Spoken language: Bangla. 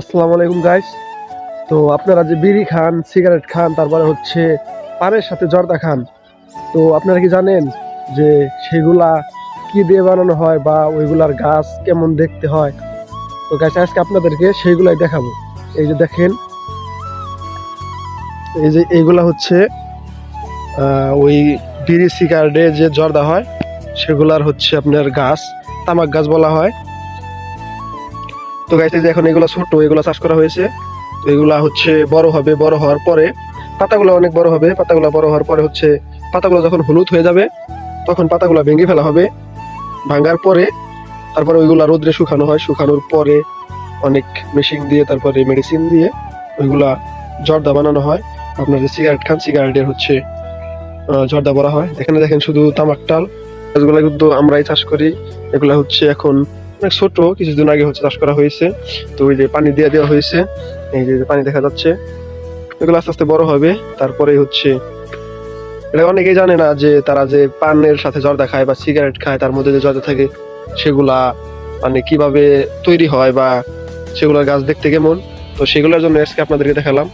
আসসালামু আলাইকুম গাইস তো আপনারা যে বিড়ি খান সিগারেট খান, তারপরে হচ্ছে পানের সাথে জর্দা খান, তো আপনারা কি জানেন যে সেগুলা কি দিয়ে বানানো হয় বা ওইগুলার গাছ কেমন দেখতে হয়? তো গাছ আজকে আপনাদেরকে সেইগুলাই দেখাবো। এই যে দেখেন, এই যে এইগুলা হচ্ছে ওই বিড়ি সিগারেটে যে জর্দা হয়, সেগুলার হচ্ছে আপনার গাছ, তামাক গাছ বলা হয়। তো গাইছে যে এখন এগুলো ছোট, এগুলো চাষ করা হয়েছে। তো এগুলা হচ্ছে বড় হবে, বড় হওয়ার পরে পাতাগুলো অনেক বড় হবে। পাতাগুলো বড় হওয়ার পরে হচ্ছে পাতাগুলো যখন হলুদ হয়ে যাবে, তখন পাতাগুলো ভেঙে ফেলা হবে। ভাঙার পরে তারপরে ওইগুলা রোদ্রে শুকানো হয়। শুকানোর পরে অনেক মেশিন দিয়ে, তারপরে মেডিসিন দিয়ে ওইগুলা জর্দা বানানো হয়। আপনার যে সিগারেট খান সিগারেটের হচ্ছে জর্দা বলা হয়। এখানে দেখেন শুধু তামাক টাল এগুলো কিন্তু আমরাই চাষ করি। এগুলা হচ্ছে এখন অনেক ছোট, কিছুদিন আগে হচ্ছে চাষ করা হয়েছে। তো ওই যে পানি দিয়ে দেওয়া হয়েছে, এই যে পানি দেখা যাচ্ছে। এগুলো আস্তে আস্তে বড় হবে, তারপরে হচ্ছে এটা অনেকেই জানে না যে তারা যে পানের সাথে জর্দা খায় বা সিগারেট খায়, তার মধ্যে যে জর্দা থাকে, সেগুলা মানে কীভাবে তৈরি হয় বা সেগুলোর গাছ দেখতে কেমন? তো সেগুলোর জন্য আজকে আপনাদেরকে দেখালাম।